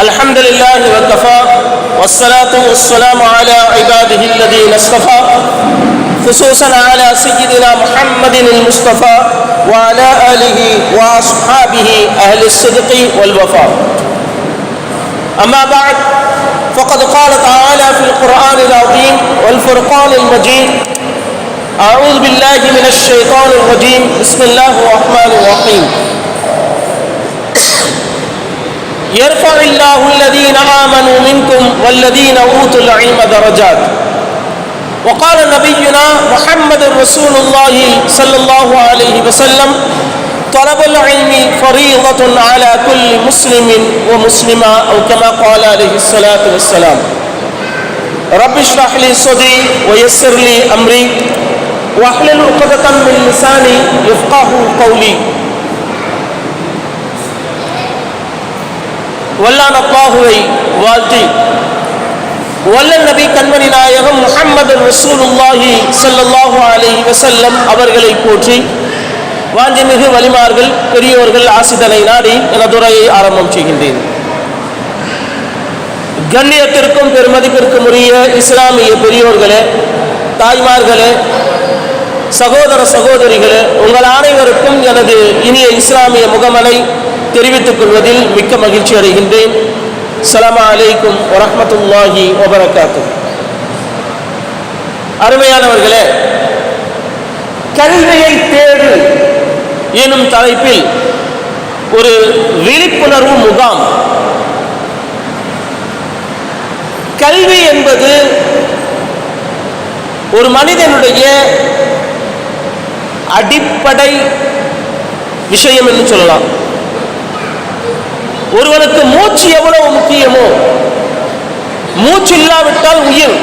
الحمد لله وكفى والصلاة والسلام على عباده الذين اصطفى خصوصا على سيدنا محمد المصطفى وعلى آله وأصحابه أهل الصدق والوفاء أما بعد فقد قال تعالى في القرآن العظيم والفرقان المجيد أعوذ بالله من الشيطان الرجيم بسم الله الرحمن الرحيم يرفع الله الذين آمنوا منكم والذين أوتوا العلم درجات. وقال نبينا محمد رسول الله صلى الله عليه وسلم طلب العلم فريضة على كل مسلم ومسلمة أو كما قال عليه الصلاة والسلام. رب اشرح لي صدري ويسر لي أمري واحلل عقدة من لساني يفقه قولي. வல்லான அல்லாஹுவை வாழ்த்தி. வல்ல நபி கண்மணி நாயகம் முகமது ரசூலுல்லாஹி ஸல்லல்லாஹு அலி வசல்லம் அவர்களை போற்றி வாஞ்சிமிகு வலிமார்கள் பெரியோர்கள் ஆசிதனை நாடி எனதுரையை ஆரம்பம் செய்கின்றேன். கண்ணியத்திற்கும் பெருமதிப்பிற்கும் உரிய இஸ்லாமிய பெரியோர்களே தாய்மார்களே சகோதர சகோதரிகளே உங்கள் அனைவருக்கும் எனது இனிய இஸ்லாமிய முகமலை தெரிவித்துக் கொள்வதில் மிக்க மகிழ்ச்சி அடைகின்றேன். சலாமா அலைக்கும் வரமத்துல்லாஹி வபரகாத்து அருமையானவர்களே கல்வியை தேடு எனும் தலைப்பில் ஒரு விழிப்புணர்வு முகாம். கல்வி என்பது ஒரு மனிதனுடைய அடிப்படை விஷயம் என்று சொல்லலாம். ஒருவனுக்கு மூச்சு எவ்வளவு முக்கியமோ மூச்சு இல்லாவிட்டால் உயிர்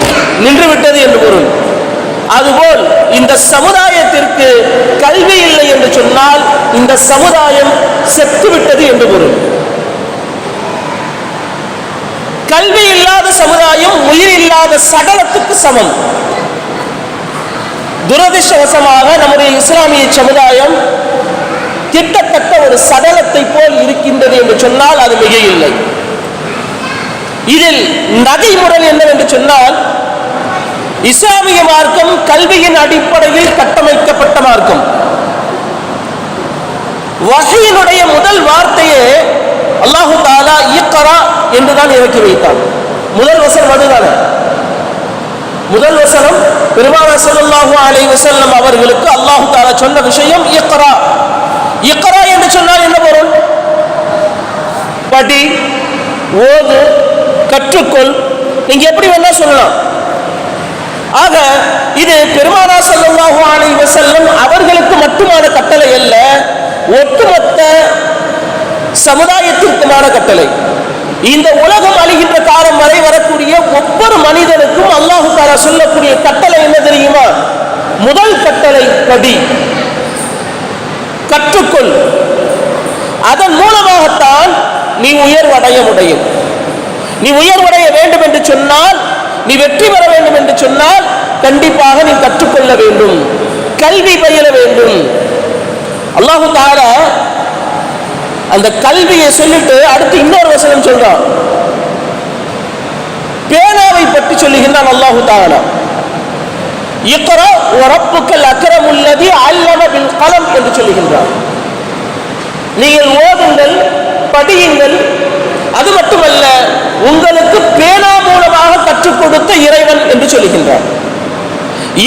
நின்று விட்டது என்று பொருள். அதுபோல் இந்த சமுதாயத்திற்கு கல்வி இல்லை என்று சொன்னால் இந்த சமுதாயம் செத்து விட்டது என்று பொருள். கல்வி இல்லாத சமுதாயம் உயிர் இல்லாத சடலத்துக்கு சமம். துரதிருஷ்டவசமாக நம்முடைய இஸ்லாமிய சமுதாயம் கிட்டத்தட்ட ஒரு சடலத்தை போல் இருக்கின்றது என்று சொன்னால் அது மிக இல்லை இதில் நகைமுறை என்னவென்று சொன்னால் இஸ்லாமிய மார்க்கம் கல்வியின் அடிப்படையில் கட்டமைக்கப்பட்ட மார்க்கம். வகையினுடைய முதல் வார்த்தையே அல்லாஹு தாலா இயக்கரா என்றுதான் இறக்கி வைத்தான். முதல் வசனம் அதுதானே? முதல் வசனம் பெருமானா ஸல்லல்லாஹு அலை வசல்லம் அவர்களுக்கு அல்லாஹு தாலா சொன்ன விஷயம் இயக்கரா இக்கரா என்று சொன்னால் என்ன பொருள்? படி ஓது கற்றுக்கொள். நீங்க எப்படி வேணா சொல்லலாம். ஆக இது பெருமானா ஸல்லல்லாஹு அலைஹி செல்லும் அவர்களுக்கு மட்டுமான கட்டளை அல்ல ஒட்டுமொத்த சமுதாயத்திற்குமான கட்டளை. இந்த உலகம் அழிகின்ற காலம் வரை வரக்கூடிய ஒவ்வொரு மனிதனுக்கும் அல்லாஹு தாரா சொல்லக்கூடிய கட்டளை என்ன தெரியுமா? முதல் கட்டளை படி. கற்றுக்கொள். அதன் மூலமாகத்தான் நீ உயர்வடைய முடியும். நீ உயர்வடைய வேண்டும் என்று சொன்னால் நீ வெற்றி பெற வேண்டும் என்று சொன்னால் கண்டிப்பாக நீ கற்றுக்கொள்ள வேண்டும். கல்வி பயில வேண்டும். அல்லாஹு தாலா அந்த கல்வியை சொல்லிட்டு அடுத்து இன்னொரு வசனம் சொல்றான். பேனாவை பற்றி சொல்லுகின்றான் அல்லாஹு தாரா இக்ரா உறப்புக்கள் அக்ரம் உள்ளது அல்லம பில் என்று சொல்லுகின்றார். நீங்கள் ஓதுங்கள் படியுங்கள் அது மட்டுமல்ல உங்களுக்கு பேனா மூலமாக கற்றுக் கொடுத்த இறைவன் என்று சொல்லுகின்றார்.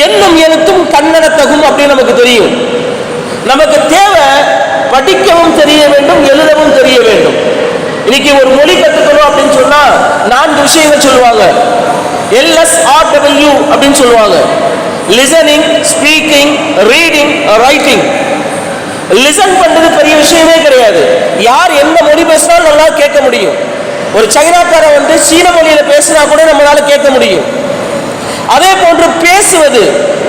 என்னும் எழுத்தும் கண்ணனத்தகும் அப்படின்னு நமக்கு தெரியும். நமக்கு தேவை படிக்கவும் தெரிய வேண்டும் எழுதவும் தெரிய வேண்டும். இன்னைக்கு ஒரு மொழி கற்றுக்கணும் அப்படின்னு சொன்னா நான்கு விஷயங்கள் சொல்லுவாங்க. எல்எஸ் ஆர் டபிள்யூ அப்படின்னு சொல்லுவாங்க. Listening speaking reading writing listen பண்றது பெரிய விஷயமே கிடையாது. யார் எந்த மொழி பேசினாலும் நல்லா கேட்க முடியும். ஒரு சைனாக்காரன் வந்து சீன மொழியில பேசினா கூட நம்மளால கேட்க முடியும். அதே போன்று பேசுவது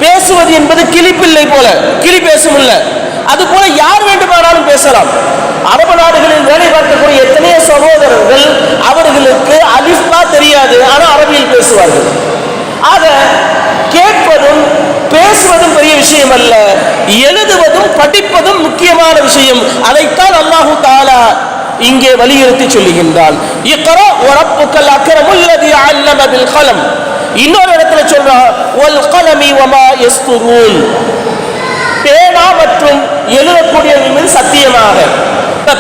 பேசுவது என்பது கிளிப்பில்லை போல கிளி பேசும் இல்லை. அது போல யார் வேண்டுமானாலும் பேசலாம். அரபு நாடுகளில் வேலை பார்க்கக்கூடிய எத்தனையோ சகோதரர்கள் அவர்களுக்கு அலிஃபா தெரியாது ஆனால் அரபியில் பேசுவார்கள். ஆக கேட்பதும் பேசுவதும் பெரிய விஷயம் அல்ல எழுதுவதும் படிப்பதும் முக்கியமான விஷயம். அதைத்தான் அல்லாஹு தாலா இங்கே வலியுறுத்தி சொல்லுகின்றான். இன்னொரு இடத்துல சொல்றான் வமா பேனா மற்றும் எழுதக்கூடியவர்கள் மீது சத்தியமாக.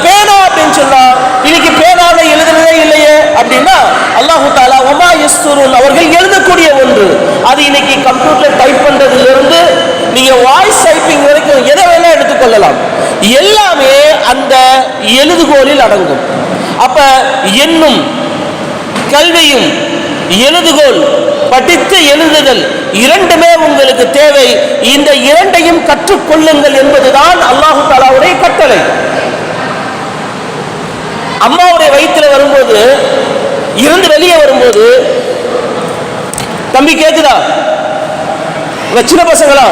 பேனா அப்படின்னு சொன்னா இன்னைக்கு பேனாவை எழுதுறதே இல்லையே. அப்படின்னா அல்லாஹு தாலா உமா யஸ்துருன் அவர்கள் எழுதக்கூடிய ஒன்று. அது இன்னைக்கு கம்ப்யூட்டர் டைப் பண்றதுல இருந்து நீங்க வாய்ஸ் டைப்பிங் வரைக்கும் எதை வேணா எடுத்துக்கொள்ளலாம். எல்லாமே அந்த எழுதுகோலில் அடங்கும். அப்ப என்னும் கல்வியும் எழுதுகோல் படித்து எழுதுதல் இரண்டுமே உங்களுக்கு தேவை. இந்த இரண்டையும் கற்றுக்கொள்ளுங்கள் என்பதுதான் அல்லாஹு தாலாவுடைய கட்டளை. அம்மாவுடைய வயிற்றுல வரும்போது இருந்து வெளியே வரும்போது தம்பி கேக்குதா? சின்ன பசங்களா?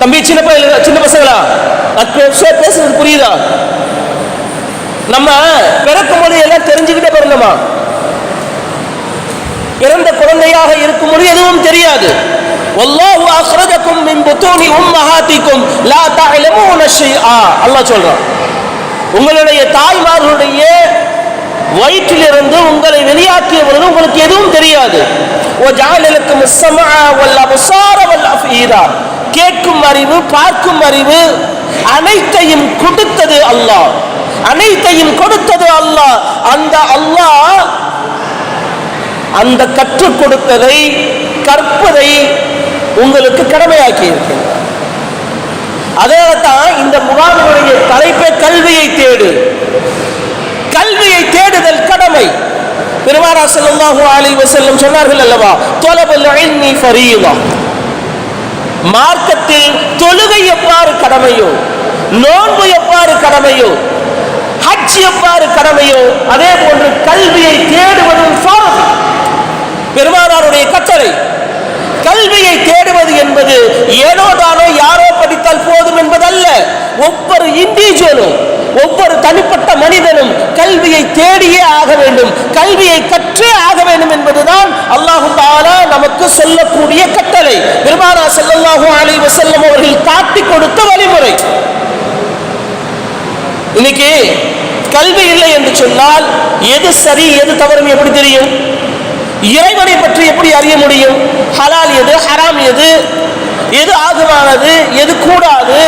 தம்பி சின்ன பையன் சின்ன பசங்களா? பேசுறது புரியுதா? நம்ம பிறக்கும் போது எல்லாம் தெரிஞ்சுக்கிட்டே பிறந்தோமா? பிறந்த குழந்தையாக இருக்கும் போது எதுவும் தெரியாது. வல்லாஹு அக்ரஜக்கும் மின் புத்தூனி உம்மஹாத்திக்கும் லா தஅலமூன ஷைஆ அல்லாஹ் சொல்றான். உங்களுடைய தாய்மார்களுடைய வயிற்றிலிருந்து உங்களை வெளியாக்கிய உங்களுக்கு எதுவும் தெரியாது. கேட்கும் அறிவு பார்க்கும் அறிவு அனைத்தையும் கொடுத்தது அல்லாஹ். அனைத்தையும் கொடுத்தது அல்லாஹ். அந்த அல்லாஹ் அந்த கற்றுக் கொடுத்ததை கற்பதை உங்களுக்கு கடமையாக்கி இருக்கிறது அதனால தான் இந்த முகாமினுடைய தலைப்பே கல்வியை தேடு. கல்வியை தேடுதல் கடமை. பெருமானா ஸல்லல்லாஹு அலைஹி வஸல்லம் சொன்னார்கள் அல்லவா தொலபுல் ஃபரீதா. மார்க்கத்தில் தொழுகை எவ்வாறு கடமையோ நோன்பு எவ்வாறு கடமையோ ஹஜ் எவ்வாறு கடமையோ அதே போன்று கல்வியை தேடுவதும் பெருமானாருடைய கட்டளை கல்வியை தேடுவது என்பது ஏனோ தானோ யாரோ படித்தால் போதும் என்பதல்ல. ஒவ்வொரு இண்டிவிஜுவலும் ஒவ்வொரு தனிப்பட்ட மனிதனும் கல்வியை தேடியே ஆக வேண்டும். கல்வியை கற்றே ஆக வேண்டும் என்பதுதான் அல்லாஹு தாலா நமக்கு சொல்லக்கூடிய கட்டளை. பெருமானா ஸல்லல்லாஹு அலைஹி வஸல்லம் அவர்கள் காட்டி கொடுத்த வழிமுறை. இன்னைக்கு கல்வி இல்லை என்று சொன்னால் எது சரி எது தவறும் எப்படி தெரியும்? இறைவனை பற்றி எப்படி அறிய முடியும்? ஹலால் எது? ஹராம் எது? எது ஆகுமானது? எது கூடாது?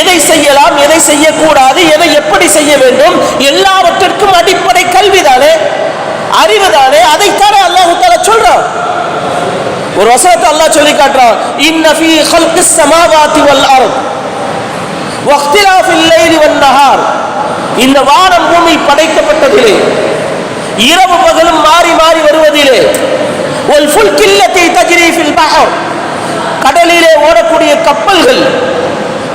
எதை செய்யலாம்? எதை செய்யக்கூடாது? எதை எப்படி செய்ய வேண்டும்? எல்லாவற்றிற்கும் அடிப்படை கல்விதானே? அறிவுதானே? அதைத்தானே அல்லாஹு தாலா சொல்றான். ஒரு வசனத்தை அல்லாஹ் சொல்லி காட்டுறான். இன்ன ஃபீ ஹல்கிஸ் ஸமாவாதி வல் அர்த் வக்திலாஃபில் லைலி வன் நஹார் இந்த வானம் பூமி படைக்கப்பட்டதிலே இரவு பகலும் மாறி மாறி வருவதிலே ஒல் ஃபுல்கில்லத்தை தஜ்ரி ஃபில் பஹர் கடலிலே ஓடக்கூடிய கப்பல்கள்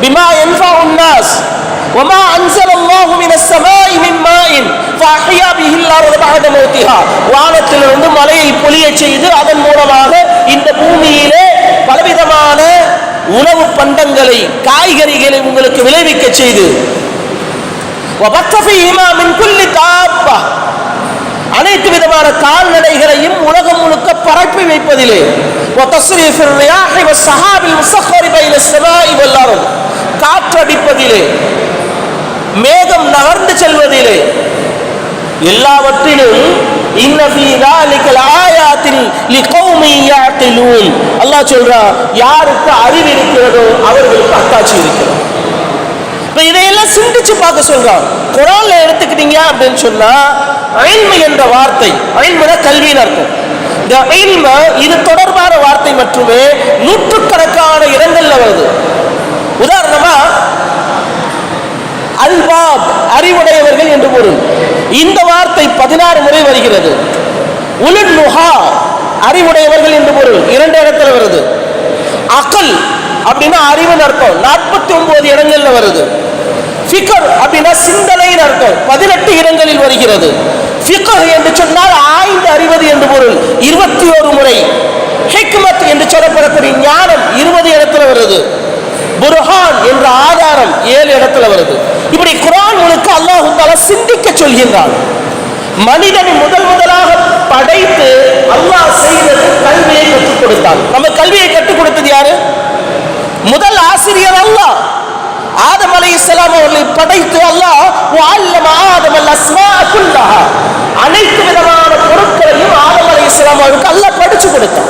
பிமா யன்ஃபஉ الناس وما أنزل الله من السماء من ماء فأحيا به الأرض بعد موتها வானத்திலிருந்து மலையை பொழியச் செய்து அதன் மூலமாக இந்த பூமியிலே பலவிதமான உணவு பண்டங்களை காய்கறிகளை உங்களுக்கு விளைவிக்க செய்து وبث فيهما من كل دابة அனைத்து விதமான கால்நடைகளையும் உலகம் முழுக்க பரப்பி வைப்பதிலே. காற்றடிப்பதிலே மேகம் நகர்ந்து செல்வதிலே. எல்லாவற்றிலும் அல்லாஹ் சொல்றா யாருக்கு அறிவு இருக்கிறதோ அவர்களுக்கு அத்தாட்சி இருக்கிறது. இதையெல்லாம் சிந்திச்சு பார்க்க சொல்றான் குரான்ல எடுத்துக்கிட்டீங்க அப்படின்னு சொன்னா அயில்மு என்ற வார்த்தை அயில்முன கல்வியின் அர்த்தம். இந்த அயில்ம இது தொடர்பான வார்த்தை மட்டுமே நூற்றுக்கணக்கான இடங்கள்ல வருது. உதாரணமா அல்பாப் அறிவுடையவர்கள் என்று பொருள். இந்த வார்த்தை பதினாறு முறை வருகிறது. உலுன் நுஹா அறிவுடையவர்கள் என்று பொருள். இரண்டு இடத்துல வருது. அகல் அப்படின்னா அறிவின் அர்த்தம். நாற்பத்தி ஒன்பது இடங்கள்ல வருது. ஃபிகர் அப்படின்னா சிந்தனையின் அர்த்தம். பதினெட்டு இடங்களில் வருகிறது. என்று சொன்னால் ஆய்ந்து அறிவது என்று பொருள். இருபத்தி ஒரு முறை. ஹிக்மத் என்று சொல்லப்படக்கூடிய ஞானம் இருபது இடத்துல வருது. புர்ஹான் என்ற ஆதாரம் ஏழு இடத்துல வருது. இப்படி குரான் முழுக்க அல்லாஹு தாலா சிந்திக்க சொல்கின்றான். மனிதனை முதல் முதலாக படைத்து அல்லாஹ் செய்தது கல்வியை கற்றுக் கொடுத்தான். நம்ம கல்வியை கற்றுக் கொடுத்தது யாரு? முதல் ஆசிரியர் அல்லாஹ். ஆதம் அலை இஸ்லாம் அவர்களை படைத்து அல்லாஹ் வஅல்லம ஆதம் குல்லஹா அனைத்து விதமான பொருட்களையும் ஆதம் அலை இஸ்லாமாவுக்கு அல்லாஹ் படிச்சு கொடுத்தான்.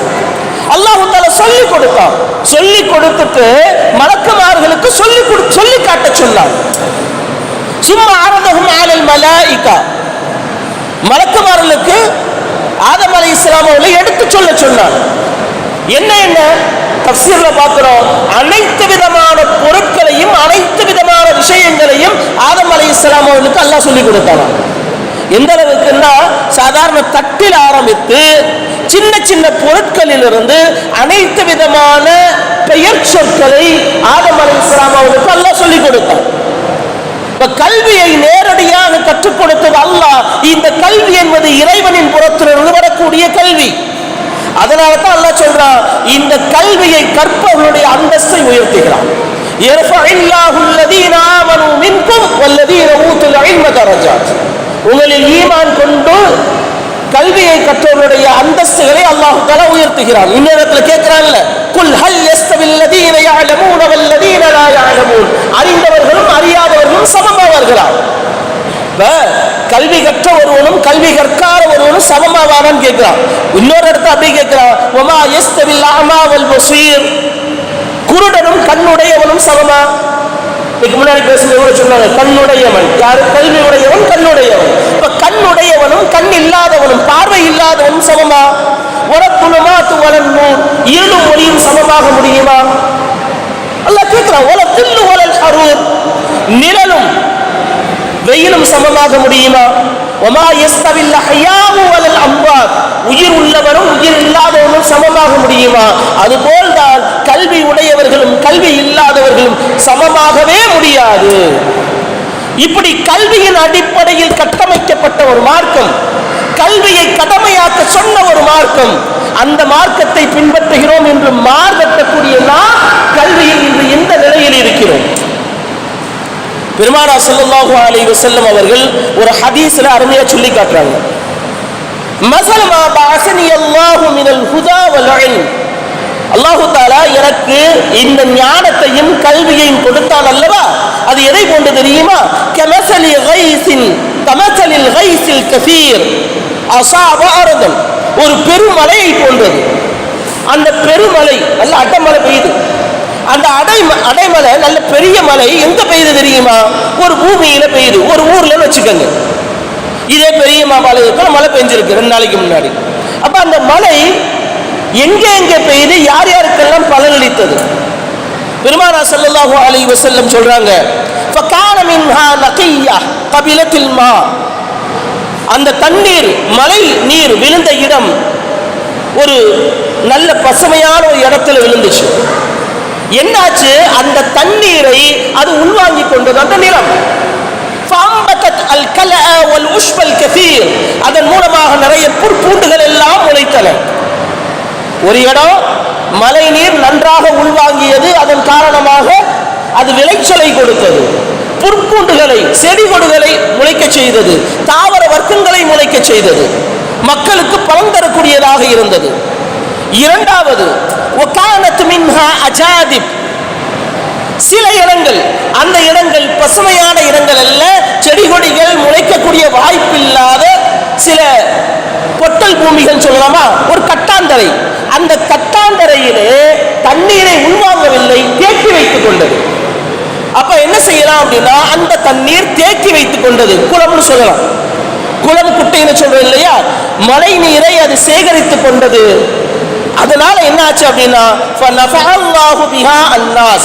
அல்லாஹ் தால சொல்லி கொடுத்தான். சொல்லி கொடுத்துட்டு மலக்குமார்களுக்கு சொல்லி கொடு சொல்லி காட்ட சொன்னார் சும்மா ஆரதகும் ஆலல் மலாயிகா. மலக்குமார்களுக்கு ஆதம் அலை இஸ்லாம் எடுத்து சொல்ல சொன்னார் என்ன என்ன? தப்சீர்ல பார்க்கிறோம். அனைத்து விதமான பொருட்களையும் அனைத்து விதமான விஷயங்களையும் ஆதம் அலை இஸ்லாம் அவர்களுக்கு அல்லாஹ் சொல்லி கொடுத்தானா எந்த அளவுக்குன்னா சாதாரண தட்டில் ஆரம்பித்து சின்ன சின்ன பொருட்களிலிருந்து அனைத்து விதமான பெயர் சொற்களை ஆதம் அலை இஸ்லாம் அவர்களுக்கு அல்லாஹ் சொல்லி கொடுத்தான். இப்ப கல்வியை நேரடியாக கற்றுக் கொடுத்தது அல்லாஹ். இந்த கல்வி என்பது இறைவனின் புறத்திலிருந்து வரக்கூடிய கல்வி. அதனால தான் அல்லாஹ் சொல்றான் இந்த கல்வியை கற்பவர்களுடைய அந்தஸ்தை உயர்த்துகிறான். உங்களில் ஈமான் கொண்டு கல்வியை கற்றவருடைய அந்தஸ்துகளை அல்லாஹ் தல உயர்த்துகிறான். இன்னொரு கேட்கிறான்ல குல் ஹல் எஸ்தவில்லதீன யாழமூன் அவல்லதீன லா யாழமூன் அறிந்தவர்களும் அறியாதவர்களும் சமமாவார்களாம் கல்வி கற்ற ஒருவனும் கல்வி கற்கார ஒருவனும் சமமாவானான்னு கேட்கிறான் இன்னொரு இடத்த அப்படி கேட்கிறான் ஒமா எஸ்தவில் அமாவல் பசீர். குருடனும் கண்ணுடையவனும் சமமா? இதுக்கு முன்னாடி பேசும்போது சொன்னாங்க கண்ணுடையவன். யாரு? கல்வி உடையவன் கண்ணுடையவன். இப்ப கண்ணுடையவனும் கண் இல்லாதவனும் பார்வை இல்லாதவனும் சமமா? உரத்துணுமா துவலன் இருளும் ஒளியும் சமமாக முடியுமா? அல்லாஹ் கேட்கிறான் ஒல தில்லு ஒலல் அரூர் நிழலும் வெயிலும் சமமாக முடியுமா? ஒமா உயிர் உள்ளவரும் உயிர் இல்லாதவரும் சமமாக முடியுமா? அதுபோல் தான் கல்வி உடையவர்களும் கல்வி இல்லாதவர்களும் சமமாகவே முடியாது. இப்படி கல்வியின் அடிப்படையில் கட்டமைக்கப்பட்ட ஒரு மார்க்கம் கல்வியை கடமையாக்க சொன்ன ஒரு மார்க்கம் அந்த மார்க்கத்தை பின்பற்றுகிறோம் என்று மார்கட்டக்கூடிய நாம் கல்வியில் இன்று எந்த நிலையில் இருக்கிறோம்? பெருமானா ஸல்லல்லாஹு அலி வசல்லம் அவர்கள் ஒரு ஹதீஸ்ல அருமையா சொல்லி காட்டுறாங்க. மசலமா பாசனி அல்லாஹு மினல் ஹுதா வல் அல்லாஹு தாலா எனக்கு இந்த ஞானத்தையும் கல்வியையும் கொடுத்தான் அல்லவா? அது எதை போன்று தெரியுமா? கமசலி கைசின் கமசலில் கைசில் கசீர். அசாபாரதம் ஒரு பெருமலையை போன்றது. அந்த பெருமலை நல்ல அட்டமலை பெய்யுது. அந்த அடை அடைமலை நல்ல பெரிய மலை எங்க பெய்யுது தெரியுமா? ஒரு பூமியில பெய்யுது. ஒரு ஊர்ல வச்சுக்கோங்க. இதே பெரிய மாபாளையத்தில் மழை பெஞ்சிருக்கு ரெண்டு நாளைக்கு முன்னாடி. அப்ப அந்த மலை எங்க எங்க பெய்யுது? யார் யாருக்கெல்லாம் பலனளித்தது? பெருமானா ஸல்லல்லாஹு அலி வசல்லம் சொல்றாங்க கபிலத்தில் மா. அந்த தண்ணீர் மலை நீர் விழுந்த இடம் ஒரு நல்ல பசுமையான ஒரு இடத்துல விழுந்துச்சு. என்னாச்சு? அந்த தண்ணீரை அது உள்வாங்கி கொண்டது அந்த நிலம். அதன் மூலமாக நிறைய புற்பூண்டுகள் எல்லாம் உழைத்தன ஒரு இடம் மழை நீர் நன்றாக உள்வாங்கியது அதன் காரணமாக அது விளைச்சலை கொடுத்தது. புற்பூண்டுகளை செடி கொடுகளை முளைக்க செய்தது. தாவர வர்க்கங்களை முளைக்க செய்தது. மக்களுக்கு பலம் தரக்கூடியதாக இருந்தது. இரண்டாவது மின்ஹா அஜாதிப். சில இடங்கள் அந்த இடங்கள் பசுமையான இடங்கள் அல்ல செடி கொடிகள் முளைக்கக்கூடிய வாய்ப்பில்லாத சில பொட்டல் பூமிகள் சொல்லலாமா? ஒரு கட்டாந்தரை. அந்த கட்டாந்தரையிலே தண்ணீரை உள்வாங்கவில்லை தேக்கி வைத்துக் கொண்டது. அப்ப என்ன செய்யலாம் அப்படின்னா அந்த தண்ணீர் தேக்கி வைத்துக் கொண்டது. குளம்னு சொல்லலாம். குளம் குட்டைன்னு சொல்றோம் இல்லையா? மழை நீரை அது சேகரித்துக் கொண்டது. அதனால என்ன ஆச்சு அப்படின்னா فَنَفَعَ بِهَا النَّاسِ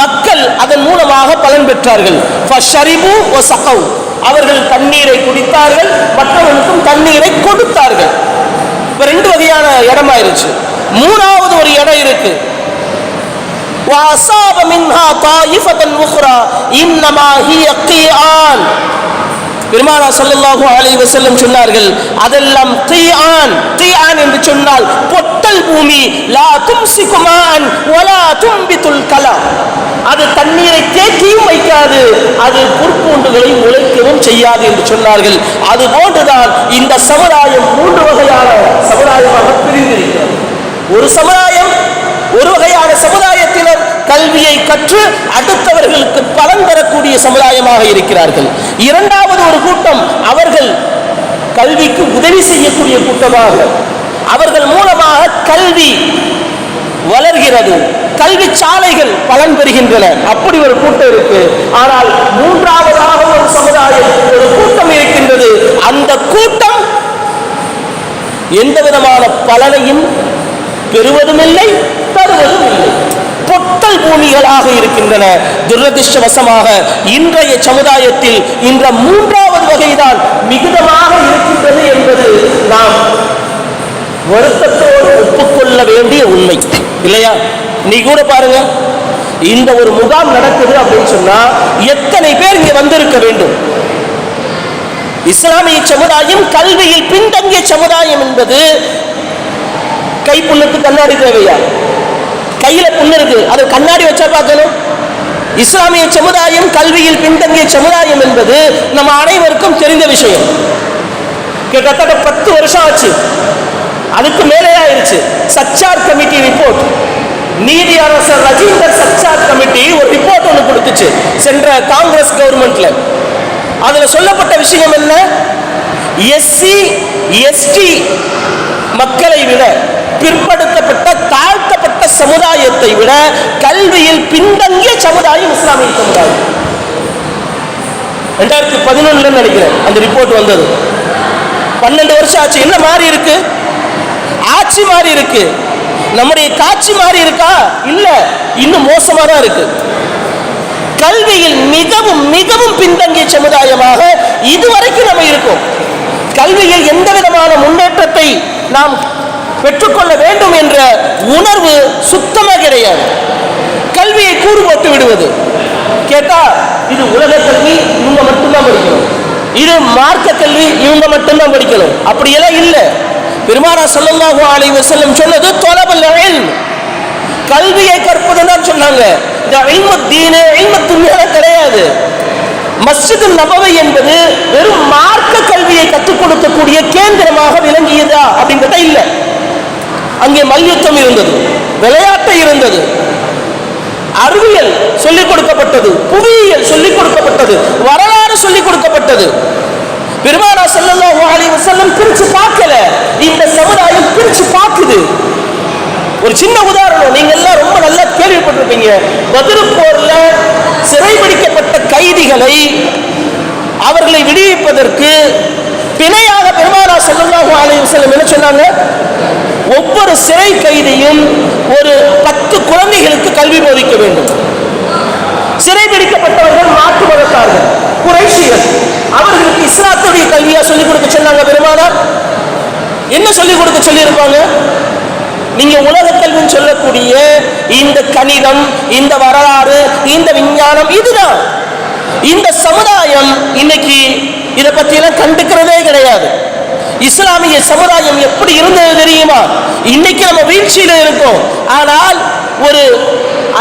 மக்கள் அதன் மூலமாக பலன் பெற்றார்கள் ஃபஷரிபு வசகவ் அவர்கள் தண்ணீரை குடித்தார்கள் மற்றவர்களுக்கும் தண்ணீரை கொடுத்தார்கள் இப்ப ரெண்டு வகையான இடமாயிருச்சு மூணாவது ஒரு இடம் இருக்கு وأصاب منها طائفة أخرى إنما هي قيعان பெருமானா ஸல்லல்லாஹு அலி வசல்லம் சொன்னார்கள் அதெல்லாம் கீஆன் கீஆன் என்று சொன்னால் பொட்டல் பூமி லா தும்சிகுமான் வலா தும்பித்துல் கலா அது தண்ணீரை தேக்கியும் வைக்காது அது புற்பூண்டுகளை முளைக்கவும் செய்யாது என்று சொன்னார்கள். அது போன்றுதான் இந்த சமுதாயம் மூன்று வகையான சமுதாயமாக பிரிந்திருக்கிறது. ஒரு சமுதாயம் ஒரு வகையான சமுதாயத்தினர் கல்வியை கற்று அடுத்தவர்களுக்கு பலன் தரக்கூடிய சமுதாயமாக இருக்கிறார்கள். இரண்டாவது ஒரு கூட்டம் அவர்கள் கல்விக்கு உதவி செய்யக்கூடிய கூட்டமாக அவர்கள் மூலமாக கல்வி வளர்கிறது. கல்வி சாலைகள் பலன் பெறுகின்றன. அப்படி ஒரு கூட்டம் இருக்கு. ஆனால் மூன்றாவதாக ஒரு சமுதாயம் ஒரு கூட்டம் இருக்கின்றது. அந்த கூட்டம் எந்த விதமான பலனையும் பெறுவதும் இல்லை தருவதும் இல்லை பொட்டல் பூமிகளாக இருக்கின்றன. துரதிருஷ்டவசமாக இன்றைய சமுதாயத்தில் இந்த மூன்றாவது வகைதான் மிகுதமாக இருக்கின்றது என்பது நாம் வருத்தத்தோடு ஒப்புக்கொள்ள வேண்டிய உண்மை. இல்லையா? நீ கூட பாருங்க. இந்த ஒரு முகாம் நடக்குது அப்படின்னு சொன்னா எத்தனை பேர் இங்க வந்திருக்க வேண்டும்? இஸ்லாமிய சமுதாயம் கல்வியில் பின்தங்கிய சமுதாயம் என்பது கை கண்ணாடி தேவையா? கையில புண்ணு இருக்கு. அது கண்ணாடி வச்சா பார்க்கணும். இஸ்லாமிய சமுதாயம் கல்வியில் பின்தங்கிய சமுதாயம் என்பது நம்ம அனைவருக்கும் தெரிந்த விஷயம். கிட்டத்தட்ட பத்து வருஷம் ஆச்சு. அதுக்கு மேலே ஆயிருச்சு. சச்சார் கமிட்டி ரிப்போர்ட் நீதி அரசர் ரஜிந்தர் சச்சார் கமிட்டி ஒரு ரிப்போர்ட் ஒன்று கொடுத்துச்சு. சென்ற காங்கிரஸ் கவர்மெண்ட்ல அதுல சொல்லப்பட்ட விஷயம் என்ன? எஸ்சி எஸ்டி மக்களை விட பிற்படுத்தப்பட்ட தாழ்த்தப்பட்ட சமுதாயத்தை விட கல்வியில் பின்தங்கிய சமுதாயம் இஸ்லாமிய சமுதாயம். ரெண்டாயிரத்தி பதினொன்னுல நினைக்கிறேன் அந்த ரிப்போர்ட் வந்தது. பன்னெண்டு வருஷம் ஆச்சு. என்ன மாறி இருக்கு? ஆட்சி மாறி இருக்கு. நம்முடைய காட்சி மாறி இருக்கா? இல்ல. இன்னும் மோசமா தான் இருக்கு. கல்வியில் மிகவும் மிகவும் பின்தங்கிய சமுதாயமாக இதுவரைக்கும் நம்ம இருக்கோம். கல்வியில் எந்த விதமான முன்னேற்றத்தை நாம் பெற்றுக்கொள்ள வேண்டும் என்ற உணர்வு சுத்தமாக கிடையாது. கல்வியை கூறு போட்டு விடுவது. கேட்டா இது உலக கல்வி இவங்க மட்டும்தான் படிக்கணும். இது மார்க்க கல்வி இவங்க மட்டும்தான் படிக்கணும். அப்படியெல்லாம் இல்லை. பெருமானா சொல்லமாகும் அலைஹி செல்லும் சொன்னது தொலபல் கல்வியை கற்பதுன்னு சொன்னாங்க. இந்த இல்மு தீனு கிடையாது. மஸ்ஜித் நபவை என்பது வெறும் மார்க்க கல்வியை கற்றுக் கொடுக்கக்கூடிய கேந்திரமாக விளங்கியதா அப்படின்றத இல்லை. அங்கே மல்யுத்தம் இருந்தது விளையாட்டு இருந்தது. அறிவியல் சொல்லிக் கொடுக்கப்பட்டது புவியியல் சொல்லிக் கொடுக்கப்பட்டது வரலாறு சொல்லிக் கொடுக்கப்பட்டது. பெருமானா செல்லல்லாஹு அலைஹி வஸல்லம் பிரிச்சு பார்க்கல. இந்த சமுதாயம் பிரிச்சு பார்க்குது. ஒரு சின்ன உதாரணம் நீங்க எல்லாம் ரொம்ப நல்லா கேள்விப்பட்டிருப்பீங்க. பதில் போர்ல சிறைபிடிக்கப்பட்ட கைதிகளை அவர்களை விடுவிப்பதற்கு பிணையாக பெருமானா செல்லல்லாஹு அலைஹி வஸல்லம் என்ன சொன்னாங்க? ஒவ்வொரு சிறை கைதியும் ஒரு பத்து குழந்தைகளுக்கு கல்வி போதிக்க வேண்டும். சிறைபிடிக்கப்பட்டவர்கள் மாற்று மதத்தார்கள் குறைஷியர் அவர்களுக்கு இஸ்லாத்துடைய கல்வியா சொல்லிக் கொடுக்க சொன்னாங்க பெருமானார் என்ன சொல்லிக் கொடுக்க சொல்லியிருப்பாங்க? நீங்க உலக கல்வின்னு சொல்லக்கூடிய இந்த கணிதம் இந்த வரலாறு இந்த விஞ்ஞானம் இதுதான். இந்த சமுதாயம் இன்னைக்கு இதை பத்தி கண்டுக்கிறதே கிடையாது. இஸ்லாமிய சமுதாயம் எப்படி இருந்தது தெரியுமா? இன்னைக்கு நம்ம வீழ்ச்சியில இருக்கோம். ஆனால் ஒரு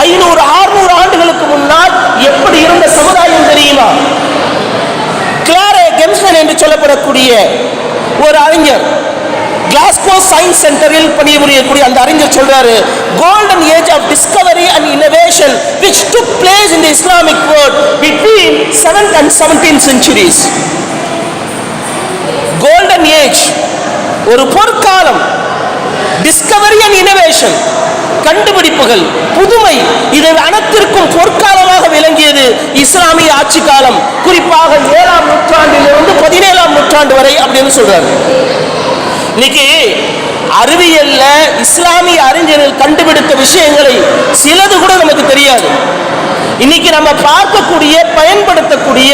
ஐநூறு ஆறுநூறு ஆண்டுகளுக்கு முன்னால் எப்படி இருந்த சமுதாயம் தெரியுமா? கிளாரே கெம்சன் என்று சொல்லப்படக்கூடிய ஒரு அறிஞர் கிளாஸ்கோ சயின்ஸ் சென்டரில் பணிபுரியக்கூடிய அந்த அறிஞர் சொல்றாரு golden age of discovery and innovation which took place in Islamic world between seventh and seventeen centuries golden age ஒரு பொற்காலம் டிஸ்கவரி அண்ட் இனோவேஷன் கண்டுபிடிப்புகள் புதுமை இது அனைத்திற்கும் பொற்காலமாக விளங்கியது இஸ்லாமிய ஆட்சி காலம். குறிப்பாக ஏழாம் நூற்றாண்டிலிருந்து பதினேழாம் நூற்றாண்டு வரை அப்படின்னு சொல்றாரு. இன்னைக்கு அறிவியல்ல இஸ்லாமிய அறிஞர்கள் கண்டுபிடித்த விஷயங்களை சிலது கூட நமக்கு தெரியாது. இன்னைக்கு நம்ம பார்க்கக்கூடிய பயன்படுத்தக்கூடிய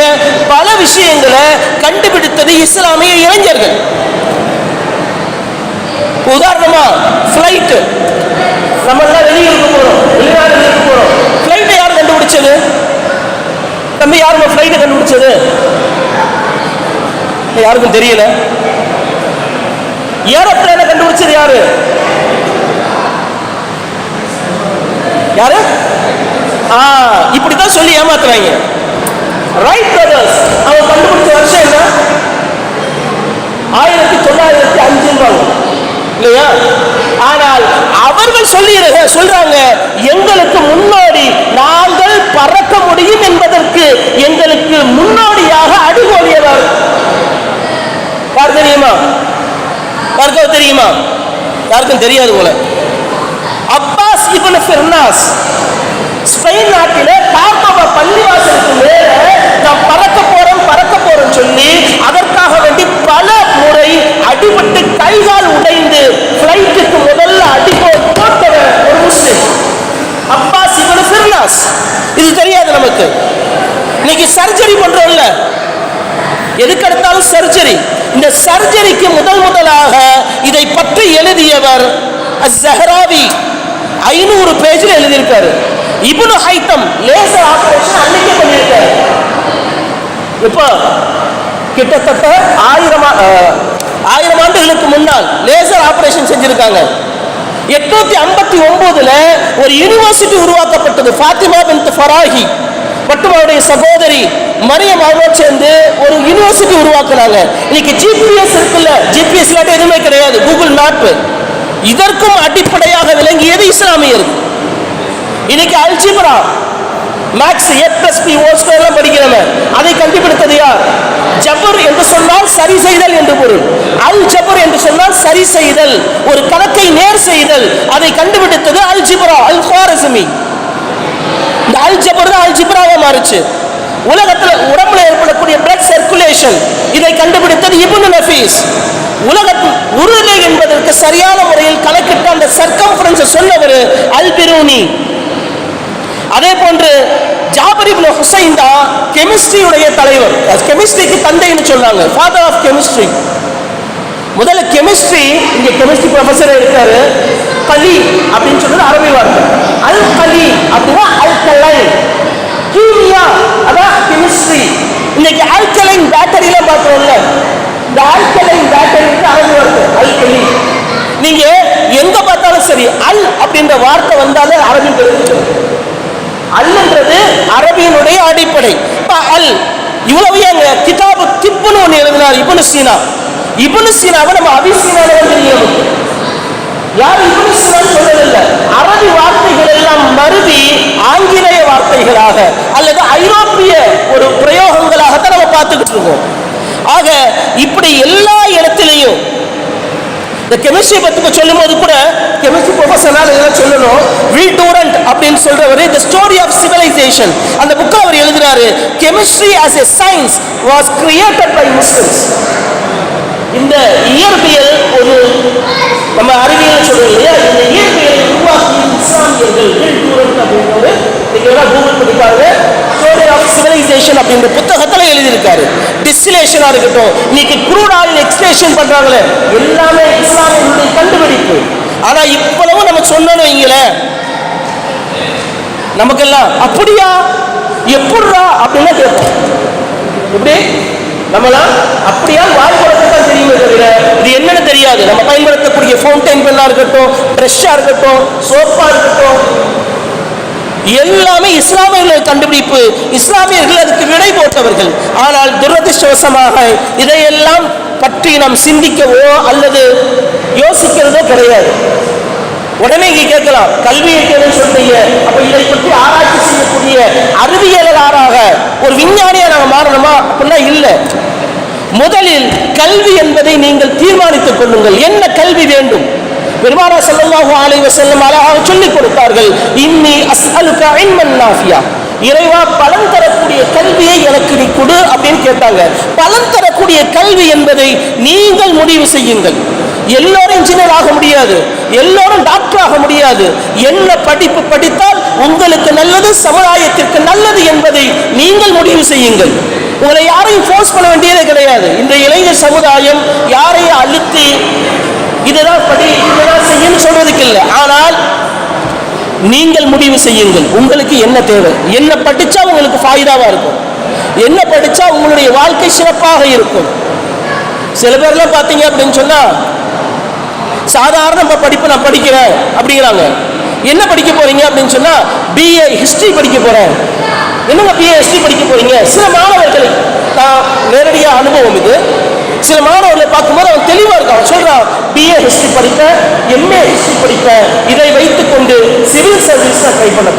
பல விஷயங்களை கண்டுபிடித்தது இஸ்லாமிய இளைஞர்கள். உதாரணமா ஃப்ளைட் நம்ம எல்லாம் வெளியூருக்கு போறோம். வெளிநாடுகளுக்கு போறோம்? ஃப்ளைட்டை யார் கண்டுபிடிச்சது? தம்பி யாருங்க ஃப்ளைட்டை கண்டுபிடிச்சது? யாருக்கும் தெரியல. ஏரோப்ளேனை கண்டுபிடிச்சது யாரு? யாரு? ஆ. இப்படித்தான் சொல்லி ஏமாத்துறாங்க. ரைட் பிரதர்ஸ் அவன் கண்டுபிடிச்ச வருஷம் என்ன? ஆயிரத்தி தொள்ளாயிரத்தி அஞ்சுவாங்க இல்லையா? ஆனால் அவர்கள் சொல்லி சொல்றாங்க எங்களுக்கு முன்னோடி நாங்கள் பறக்க முடியும் என்பதற்கு எங்களுக்கு முன்னோடியாக அடிகோடியவர் யார் தெரியுமா? யாருக்கும் தெரியுமா? யாருக்கும் தெரியாது போல. அப்பாஸ் இவன் ஃபெர்னாஸ். ஸ்பெயின் நாட்டில கார்பவா பள்ளிவாசலுக்கு மேல நான் பறக்க போறேன் பறக்க போறேன்னு சொல்லி அதற்காக வேண்டி பல முறை அடிபட்டு கைகால் உடைந்து பிளைட்டுக்கு முதல்ல அடிபோ போட்டவன் ஒரு முஸ்லிம். அப்பாஸ் சிவனு ஃபிர்னாஸ். இது தெரியாது நமக்கு. இன்னைக்கு சர்ஜரி பண்றோம்ல. எதுக்கு எடுத்தாலும் சர்ஜரி. இந்த சர்ஜரிக்கு முதல் முதலாக இதை பற்றி எழுதியவர் அஸ்ஸஹராவி ஐநூறு பேஜில் எழுதியிருக்காரு. இபுனு ஹைத்தம் லேசர் ஆபரேஷன் அன்னைக்கே பண்ணியிருக்காரு. இப்போ கிட்டத்தட்ட ஆயிரம் ஆயிரம் ஆண்டுகளுக்கு முன்னால் லேசர் ஆபரேஷன் செஞ்சிருக்காங்க. எட்நூத்தி ஐம்பத்தி ஒன்பதுல ஒரு யூனிவர்சிட்டி உருவாக்கப்பட்டது ஃபாத்திமா பின் ஃபராஹி. மற்றும் அவருடைய சகோதரி மரியம் அவரோடு சேர்ந்து ஒரு யூனிவர்சிட்டி உருவாக்குனாங்க. இன்னைக்கு ஜிபிஎஸ் இருக்குல்ல ஜிபிஎஸ் இல்லாட்டி எதுவுமே கிடையாது கூகுள் மேப் இதற்கும் அடிப்படையாக விளங்கியது இஸ்லாமியர் இன்னைக்கு algebra maths a plus b whole ஸ்கொயர்லாம் படிக்கிறவன். அதை கண்டுபிடித்தது யார்? ஜபர் என்று சொன்னால் சரி செய்தல் என்று பொருள். அல் ஜபர் என்று சொன்னால் சரி செய்தல். ஒரு கணக்கை நேர் செய்தல். அதை கண்டுபிடித்தது அல் ஜிப்ரா அல் ஃபாரசிமி இந்த அல் ஜபர் தான் அல் ஜிப்ராவா மாறுச்சு. உலகத்தில் உடம்புல ஏற்படக்கூடிய பிளட் சர்க்குலேஷன் இதை கண்டுபிடித்தது இபுனு நஃபீஸ். உலகத்தில் உருளை என்பதற்கு சரியான முறையில் கணக்கிட்டு அந்த சர்க்கம்ஃபரன்ஸை சொன்னவர் அல் பிரூனி. அதே போன்று ஜாபர் இப்னு ஹுசைன் தான் கெமிஸ்ட்ரியுடைய தலைவர். கெமிஸ்ட்ரிக்கு தந்தைன்னு சொல்றாங்க. ஃபாதர் ஆஃப் கெமிஸ்ட்ரி முதல்ல கெமிஸ்ட்ரி இங்க கெமிஸ்ட்ரி ப்ரொஃபஸர் இருக்காரு. கலி அப்படின்னு சொல்றது அரபி வார்த்தை. அல் கலி அப்படின்னா அல்கலைன் கீமியா அதான் கெமிஸ்ட்ரி இன்னைக்கு ஆல்கலைன் பேட்டரியில பார்க்குறோம்ல. இந்த ஆல்கலைன் பேட்டரிக்கு அரபி வார்த்தை அல்கலி நீங்க எங்க பார்த்தாலும் சரி அல் அப்படின்ற வார்த்தை வந்தாலே அரபி தெரிஞ்சு அல்லன்றது அரபியினுடைய அடிப்படை. அல் இவ்வளவு ஏங்க கிதாபு திப்புன்னு ஒன்று எழுதினார் இபனு சீனா. இபனு சீனாவை நம்ம அபிசீனால தெரியும் யார் இபனு சீனான்னு சொல்லவில்லை. அரபி வார்த்தைகள் எல்லாம் மருவி ஆங்கிலேய வார்த்தைகளாக அல்லது ஐரோப்பிய ஒரு பிரயோகங்களாகத்தான் நம்ம பார்த்துக்கிட்டு இருக்கோம். ஆக இப்படி எல்லா இடத்திலையும் இந்த கெமிஸ்ட்ரி பத்தி சொல்லும் போது கூட கெமிஸ்ட்ரி ப்ரொஃபஸர்னால இதெல்லாம் சொல்லணும். வி டூரண்ட் அப்படின்னு சொல்றவர் இந்த ஸ்டோரி ஆஃப் சிவிலைசேஷன் அந்த புக்கில் அவர் எழுதுறாரு chemistry as a science was created by Muslims இந்த இயற்பியல் ஒரு நம்ம அறிவியல் சொல்றோம் இல்லையா? இந்த இயற்பியல் உருவாக்கி இஸ்லாமியர்கள் வில் டூரண்ட் அப்படின்னு கூகுள் பண்ணி பாருங்க ஸ்டோரி அப்படின்ற புத்தகத்தில் எழுதியிருக்காரு. டிஸ்டிலேஷனாக இருக்கட்டும் இன்னைக்கு குரூட் ஆயில் எக்ஸ்ட்ரேஷன் பண்றாங்களே எல்லாமே இஸ்லாமியர்களுடைய கண்டுபிடிப்பு. ஆனா இவ்வளவு நம்ம சொன்னோம் வைங்களேன் நமக்கெல்லாம் அப்படியா? எப்படிரா அப்படின்னா கேட்போம். எப்படி? நம்மளாம் அப்படியா வாய் தான் தெரியுமே தவிர இது என்னன்னு தெரியாது. நம்ம பயன்படுத்தக்கூடிய ஃபவுண்டைன் பெல்லாக இருக்கட்டும் ப்ரெஷ்ஷாக இருக்கட்டும் சோப்பா இருக்கட்டும். எல்லாமே இஸ்லாமியர்கள் கண்டுபிடிப்பு இஸ்லாமியர்கள் அதுக்கு விடை போட்டவர்கள். ஆனால் துரதிருஷ்டவசமாக இதையெல்லாம் பற்றி நாம் சிந்திக்கவோ அல்லது யோசிக்கிறதோ கிடையாது. உடனே இங்கே கேட்கலாம் கல்வி இருக்கிறது சொல்றீங்க. அப்ப இதை பற்றி ஆராய்ச்சி செய்யக்கூடிய அறிவியலாளராக ஒரு விஞ்ஞானியா நாங்க மாறணுமா? அப்படின்னா இல்லை. முதலில் கல்வி என்பதை நீங்கள் தீர்மானித்துக் கொள்ளுங்கள். என்ன கல்வி வேண்டும்? பெருமானா ஸல்லல்லாஹு அலைஹி வஸல்லம் அழகாக சொல்லிக் கொடுத்தார்கள் இன்னி அஸ்அலுக இல்மன் நாஃபியா. இறைவா பலன் தரக்கூடிய கல்வியை எனக்கு நீ கொடு அப்படின்னு கேட்டாங்க. பலன் தரக்கூடிய கல்வி என்பதை நீங்கள் முடிவு செய்யுங்கள். எல்லோரும் இன்ஜினியர் ஆக முடியாது எல்லோரும் டாக்டர் ஆக முடியாது. என்ன படிப்பு படித்தால் உங்களுக்கு நல்லது சமுதாயத்திற்கு நல்லது என்பதை நீங்கள் முடிவு செய்யுங்கள். உங்களை யாரையும் ஃபோர்ஸ் பண்ண வேண்டியதே கிடையாது. இந்த இளைஞர் சமுதாயம் யாரையும் அழுத்தி இதுதான் படி இதுதான் செய்யன்னு சொல்றதுக்கு இல்லை. ஆனால் நீங்கள் முடிவு செய்யுங்கள். உங்களுக்கு என்ன தேவை? என்ன படிச்சா உங்களுக்கு ஃபாயிதாவா இருக்கும்? என்ன படிச்சா உங்களுடைய வாழ்க்கை சிறப்பாக இருக்கும்? சில பேர்லாம் பார்த்தீங்க அப்படின்னு சொன்னா சாதாரண நம்ம படிப்பு நான் படிக்கிறேன் அப்படிங்கிறாங்க. என்ன படிக்க போறீங்க அப்படின்னு சொன்னா பிஏ ஹிஸ்டரி படிக்க போறேன். என்னங்க பிஏ ஹிஸ்டரி படிக்க போறீங்க? சில மாணவர்களை நான் நேரடியாக அனுபவம் இது. சில மாணவர்களை பார்க்கும்போது அவன் தெளிவாக இருக்கான். அவன் பிஏ ஹிஸ்ட்ரி படிப்பேன் எம்ஏ ஹிஸ்ட்ரி படிப்பேன். இதை வைத்துக்கொண்டு சிவில் சர்வீஸ் நான் ட்ரை பண்ண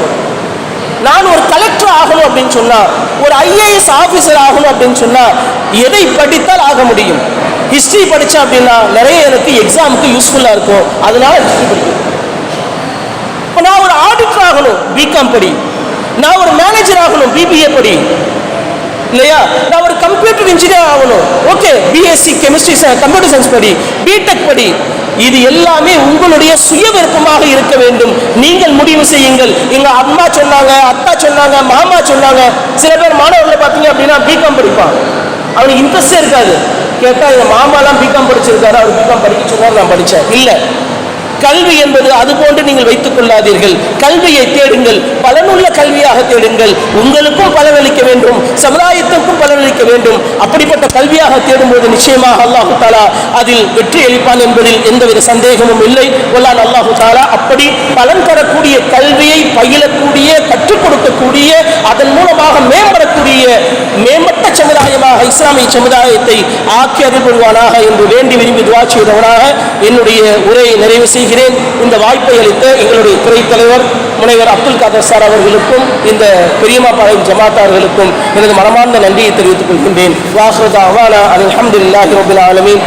நான் ஒரு கலெக்டர் ஆகணும் அப்படின்னு சொன்னால் ஒரு ஐஏஎஸ் ஆஃபீஸர் ஆகணும் அப்படின்னு சொன்னால் எதை படித்தால் ஆக முடியும்? ஹிஸ்ட்ரி படித்தேன் அப்படின்னா நிறைய எனக்கு எக்ஸாமுக்கு யூஸ்ஃபுல்லாக இருக்கும். அதனால ஹிஸ்ட்ரி படிக்கும் இப்போ நான் ஒரு ஆடிட்டர் ஆகணும் பிகாம் படி. நான் ஒரு மேனேஜர் ஆகணும் பிபிஏ படி. இல்லையா? நான் ஒரு கம்ப்யூட்டர் இன்ஜினியர் ஆகணும். Okay BSc chemistry computer science படி பிடெக் படி. இது எல்லாமே உங்களுடைய சுய விருப்பமாக இருக்க வேண்டும். நீங்கள் முடிவு செய்யுங்கள். எங்க அம்மா சொன்னாங்க அத்தா சொன்னாங்க மாமா சொன்னாங்க. சில பேர் மாணவர்களை பார்த்தீங்க அப்படின்னா பிகாம் படிப்பான். அவனுக்கு இன்ட்ரெஸ்டே இருக்காது. கேட்டால் எங்க மாமாலாம் பிகாம் படிச்சிருக்காரு. அவர் பிகாம் படிக்க சொன்னார் நான் படித்தேன் இல்லை. கல்வி என்பது அது போன்று நீங்கள் வைத்துக் கொள்ளாதீர்கள். கல்வியை தேடுங்கள். பலனுள்ள கல்வியாக தேடுங்கள். உங்களுக்கும் பலனளிக்க வேண்டும். சமுதாயத்திற்கும் பலனளிக்க வேண்டும். அப்படிப்பட்ட கல்வியாக தேடும்போது நிச்சயமாக அல்லாஹு தாலா அதில் வெற்றி அளிப்பான் என்பதில் எந்தவித சந்தேகமும் இல்லை. ஒல்லான் அல்லாஹு தாலா அப்படி பலன் தரக்கூடிய கல்வியை பயிலக்கூடிய கற்றுக் கொடுக்கக்கூடிய அதன் மூலமாக மேம்படக்கூடிய மேம்பட்ட சமுதாயமாக இஸ்லாமிய சமுதாயத்தை ஆக்கி அருள்புரிவானாக என்று வேண்டி விரும்பி துவா செய்தவனாக என்னுடைய உரையை நிறைவு செய்கிறேன். இந்த வாய்ப்பை அளித்த எங்களுடைய துறைத் தலைவர் முனைவர் அப்துல் காதர் சார் அவர்களுக்கும் இந்த பெரியமாபாளையம் ஜமாத்தார்களுக்கும் எனது மனமார்ந்த நன்றியை தெரிவித்துக் கொள்கின்றேன். வாஹ்ரதா அவானா அல்ஹம்துலில்லாஹி ரபுல் ஆலமின்.